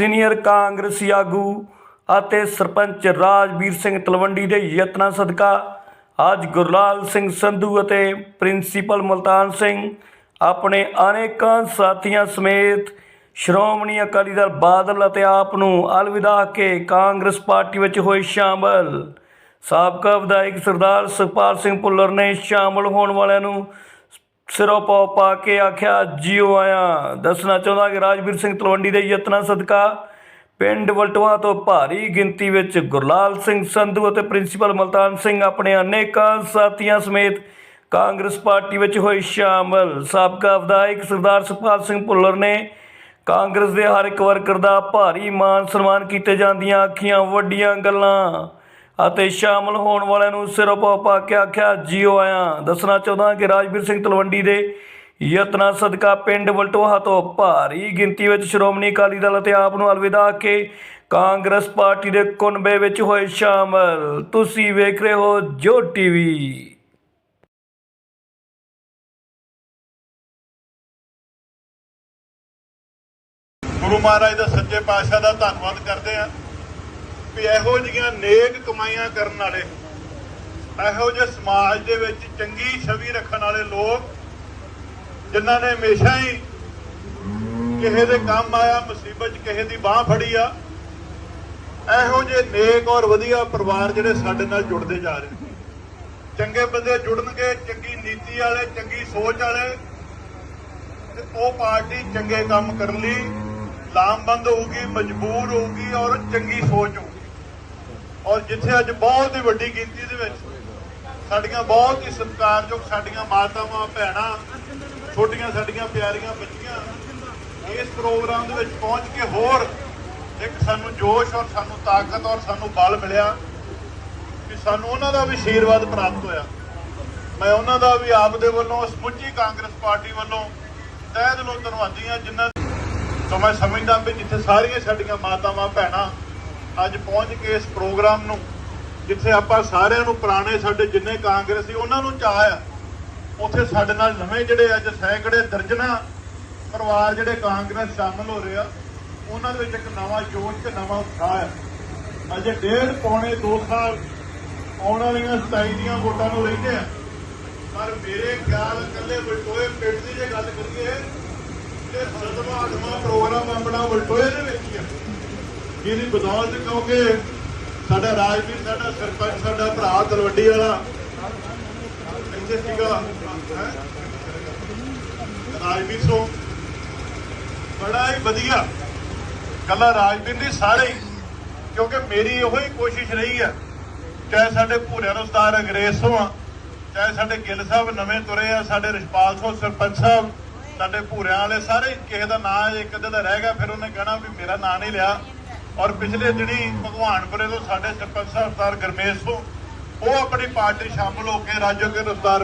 Senior ਕਾਂਗਰਸੀ ਆਗੂ ਅਤੇ ਸਰਪੰਚ ਰਾਜਵੀਰ ਸਿੰਘ ਤਲਵੰਡੀ ਦੇ ਯਤਨਾਂ ਸਦਕਾ ਅੱਜ ਗੁਰਲਾਲ ਸਿੰਘ ਸੰਧੂ ਅਤੇ ਪ੍ਰਿੰਸੀਪਲ ਮੁਲਤਾਨ ਸਿੰਘ ਆਪਣੇ ਅਨੇਕਾਂ ਸਾਥੀਆਂ ਸਮੇਤ ਸ਼੍ਰੋਮਣੀ ਅਕਾਲੀ ਦਲ ਬਾਦਲ ਅਤੇ ਆਪ ਨੂੰ ਅਲਵਿਦਾ ਕੇ ਕਾਂਗਰਸ ਪਾਰਟੀ ਵਿੱਚ ਹੋਏ ਸ਼ਾਮਲ। ਸਾਬਕਾ ਵਿਧਾਇਕ ਸਰਦਾਰ ਸੁਖਪਾਲ ਸਿੰਘ ਭੁੱਲਰ ਨੇ ਸ਼ਾਮਲ ਹੋਣ ਵਾਲਿਆਂ ਨੂੰ ਸਿਰੋਂ ਪਾਉ ਪਾ ਕੇ ਆਖਿਆ ਜਿਉ ਆਇਆ। ਦੱਸਣਾ ਚਾਹੁੰਦਾ ਕਿ ਰਾਜਵੀਰ ਸਿੰਘ ਤਲਵੰਡੀ ਦੇ ਯਤਨਾਂ ਸਦਕਾ ਪਿੰਡ ਵਲਟਵਾ ਤੋਂ ਭਾਰੀ ਗਿਣਤੀ ਵਿੱਚ ਗੁਰਲਾਲ ਸਿੰਘ ਸੰਧੂ ਅਤੇ ਪ੍ਰਿੰਸੀਪਲ ਮਲਤਾਨ ਸਿੰਘ ਆਪਣੇ ਅਨੇਕਾਂ ਸਾਥੀਆਂ ਸਮੇਤ ਕਾਂਗਰਸ ਪਾਰਟੀ ਵਿੱਚ ਹੋਏ ਸ਼ਾਮਲ। ਸਾਬਕਾ ਵਿਧਾਇਕ ਸਰਦਾਰ ਸੁਖਪਾਲ ਸਿੰਘ ਭੁੱਲਰ ਨੇ ਕਾਂਗਰਸ ਦੇ ਹਰ ਇੱਕ ਵਰਕਰ ਦਾ ਭਾਰੀ ਮਾਨ ਸਨਮਾਨ ਕੀਤੇ ਜਾਂਦੀਆਂ ਆਖੀਆਂ ਵੱਡੀਆਂ ਗੱਲਾਂ। ਅਤੇ ਸ਼ਾਮਲ ਹੋਣ ਵਾਲਿਆਂ ਨੂੰ ਸਿਰੋਂ ਪਾ ਕੇ ਆਖਿਆ ਜਿਉ ਆਇਆ। ਦੱਸਣਾ ਚਾਹੁੰਦਾ ਕਿ ਰਾਜਵੀਰ ਸਿੰਘ ਤਲਵੰਡੀ ਦੇ ਯਤਨਾਂ ਸਦਕਾ ਪਿੰਡ ਵਲਟੋਹਾ ਤੋਂ ਭਾਰੀ ਗਿਣਤੀ ਵਿੱਚ ਸ਼੍ਰੋਮਣੀ ਅਕਾਲੀ ਦਲ ਅਤੇ ਆਪ ਨੂੰ ਅਲਵਿਦਾ ਕੇ ਕਾਂਗਰਸ ਪਾਰਟੀ ਦੇ ਕੁਨਬੇ ਵਿੱਚ ਹੋਏ ਸ਼ਾਮਲ। ਤੁਸੀਂ ਵੇਖ ਰਹੇ ਹੋ ਜੋ ਟੀਵੀ। ਗੁਰੂ ਮਹਾਰਾਜ ਦਾ ਸੱਚੇ ਪਾਤਸ਼ਾਹ ਦਾ ਧੰਨਵਾਦ ਕਰਦੇ ਆ ਵੀ ਇਹੋ ਜਿਹੀਆਂ ਨੇਕ ਕਮਾਈਆਂ ਕਰਨ ਵਾਲੇ, ਇਹੋ ਜਿਹੇ ਸਮਾਜ ਦੇ ਵਿੱਚ ਚੰਗੀ ਛਵੀ ਰੱਖਣ ਵਾਲੇ ਲੋਕ, ਜਿਨ੍ਹਾਂ ਨੇ ਹਮੇਸ਼ਾ ਹੀ ਕਿਸੇ ਦੇ ਕੰਮ ਆਇਆ, ਮੁਸੀਬਤ 'ਚ ਕਿਸੇ ਦੀ ਬਾਹ ਫੜੀ ਆ, ਇਹੋ ਜਿਹੇ ਨੇਕ ਔਰ ਵਧੀਆ ਪਰਿਵਾਰ ਜਿਹੜੇ ਸਾਡੇ ਨਾਲ ਜੁੜਦੇ ਜਾ ਰਹੇ ਨੇ। ਚੰਗੇ ਬੰਦੇ ਜੁੜਨਗੇ, ਚੰਗੀ ਨੀਤੀ ਵਾਲੇ, ਚੰਗੀ ਸੋਚ ਵਾਲੇ, ਤੇ ਉਹ ਪਾਰਟੀ ਚੰਗੇ ਕੰਮ ਕਰਨ ਲਈ ਲਾਮਬੰਦ ਹੋਊਗੀ, ਮਜਬੂਰ ਹੋਊਗੀ ਔਰ ਚੰਗੀ ਸੋਚ ਹੋਊਗੀ। ਔਰ ਜਿੱਥੇ ਅੱਜ ਬਹੁਤ ਹੀ ਵੱਡੀ ਗਿਣਤੀ ਦੇ ਵਿੱਚ ਸਾਡੀਆਂ ਬਹੁਤ ਹੀ ਸਤਿਕਾਰਯੋਗ ਸਾਡੀਆਂ ਮਾਤਾਵਾਂ, ਭੈਣਾਂ, ਛੋਟੀਆਂ ਸਾਡੀਆਂ ਪਿਆਰੀਆਂ ਬੱਚੀਆਂ ਇਸ ਪ੍ਰੋਗਰਾਮ ਦੇ ਵਿੱਚ ਪਹੁੰਚ ਕੇ ਹੋਰ ਇੱਕ ਸਾਨੂੰ ਜੋਸ਼ ਔਰ ਸਾਨੂੰ ਤਾਕਤ ਔਰ ਸਾਨੂੰ ਬਲ ਮਿਲਿਆ ਕਿ ਸਾਨੂੰ ਉਹਨਾਂ ਦਾ ਵੀ ਆਸ਼ੀਰਵਾਦ ਪ੍ਰਾਪਤ ਹੋਇਆ। ਮੈਂ ਉਹਨਾਂ ਦਾ ਵੀ ਆਪ ਦੇ ਵੱਲੋਂ ਸਮੁੱਚੀ ਕਾਂਗਰਸ ਪਾਰਟੀ ਵੱਲੋਂ ਤਹਿ ਦਿਲੋਂ ਧੰਨਵਾਦੀ ਹਾਂ, ਜਿਨ੍ਹਾਂ ਤੋਂ ਮੈਂ ਸਮਝਦਾ ਵੀ ਜਿੱਥੇ ਸਾਰੀਆਂ ਸਾਡੀਆਂ ਮਾਤਾਵਾਂ, ਭੈਣਾਂ ਅੱਜ ਪਹੁੰਚ ਕੇ ਇਸ ਪ੍ਰੋਗਰਾਮ ਨੂੰ, ਜਿੱਥੇ ਆਪਾਂ ਸਾਰਿਆਂ ਨੂੰ ਪੁਰਾਣੇ ਸਾਡੇ ਜਿੰਨੇ ਕਾਂਗਰਸੀ ਉਹਨਾਂ ਨੂੰ ਚਾਹ ਆ। ਉੱਥੇ ਸਾਡੇ ਨਾਲ ਨਵੇਂ ਜਿਹੜੇ ਅੱਜ ਸੈਂਕੜੇ ਦਰਜਨਾ ਪਰਿਵਾਰ ਜਿਹੜੇ ਕਾਂਗਰਸ ਸ਼ਾਮਲ ਹੋ ਰਹੇ ਆ, ਉਹਨਾਂ ਦੇ ਵਿੱਚ ਇੱਕ ਨਵਾਂ ਜੋਸ਼ ਤੇ ਨਵਾਂ ਉਤਸ਼ਾਹ ਆ। ਅਜੇ ਡੇਢ ਪੌਣੇ 2 ਸਾਲ ਆਉਣ ਵਾਲੀਆਂ 27 ਦੀਆਂ ਵੋਟਾਂ ਨੂੰ ਲੈਂਦੇ ਆ। ਪਰ ਮੇਰੇ ਖਿਆਲ ਇਕੱਲੇ ਬਲਟੋਏ ਪਿੰਡ ਦੀ ਜੇ ਗੱਲ ਕਰੀਏ, ਤੇ ਸਦਵਾ ਅਠਵਾਂ ਪ੍ਰੋਗਰਾਮ ਆਪਣਾ ਬਲਟੋਏ ਦੇ ਵਿੱਚ ਜਿਹਦੀ ਬਦੌਲਤ ਕਿਉਂਕਿ ਸਾਡਾ ਰਾਜਵੀਰ, ਸਾਡਾ ਸਰਪੰਚ, ਸਾਡਾ ਭਰਾ ਤਲਵੱਡੀ ਵਾਲਾ। ਇੱਥੇ ਸੀਗਾ ਰਾਜਵੀਰ ਸੋ। ਬੜਾ ਹੀ ਵਧੀਆ। ਕੱਲਾ ਰਾਜਵੀਰ ਦੀ ਸਾਰੇ ਕਿਉਂਕਿ ਮੇਰੀ ਉਹੀ ਕੋਸ਼ਿਸ਼ ਰਹੀ ਹੈ ਚਾਹੇ ਸਾਡੇ ਭੂਰਿਆਂ ਨੂੰ ਉਸਤਾਦ ਅੰਗਰੇਜ਼ ਤੋਂ ਆ, ਚਾਹੇ ਸਾਡੇ ਗਿੱਲ ਸਾਹਿਬ ਨਵੇਂ ਤੁਰੇ ਆ, ਸਾਡੇ ਰਿਸ਼ਪਾਲ ਸਿੰਘ ਸਰਪੰਚ ਸਾਹਿਬ, ਸਾਡੇ ਭੂਰਿਆਂ ਵਾਲੇ ਸਾਰੇ, ਕਿਸੇ ਦਾ ਨਾਂ ਇੱਕ ਅੱਧੇ ਦਾ ਰਹਿ ਗਿਆ, ਫਿਰ ਉਹਨੇ ਕਹਿਣਾ ਵੀ ਮੇਰਾ ਨਾਂ ਨਹੀਂ ਲਿਆ। ਔਰ ਪਿਛਲੇ ਦਿਨੀ ਭਗਵਾਨਪੁਰੇ ਤੋਂ ਸਾਡੇ ਸਰਪੰਚ ਸਰਦਾਰ ਗਰਮੇਸ਼ ਤੋਂ ਉਹ ਆਪਣੀ ਪਾਰਟੀ ਸ਼ਾਮਲ ਹੋ ਕੇ ਰਾਜੋਗੇ ਰਫਤਾਰ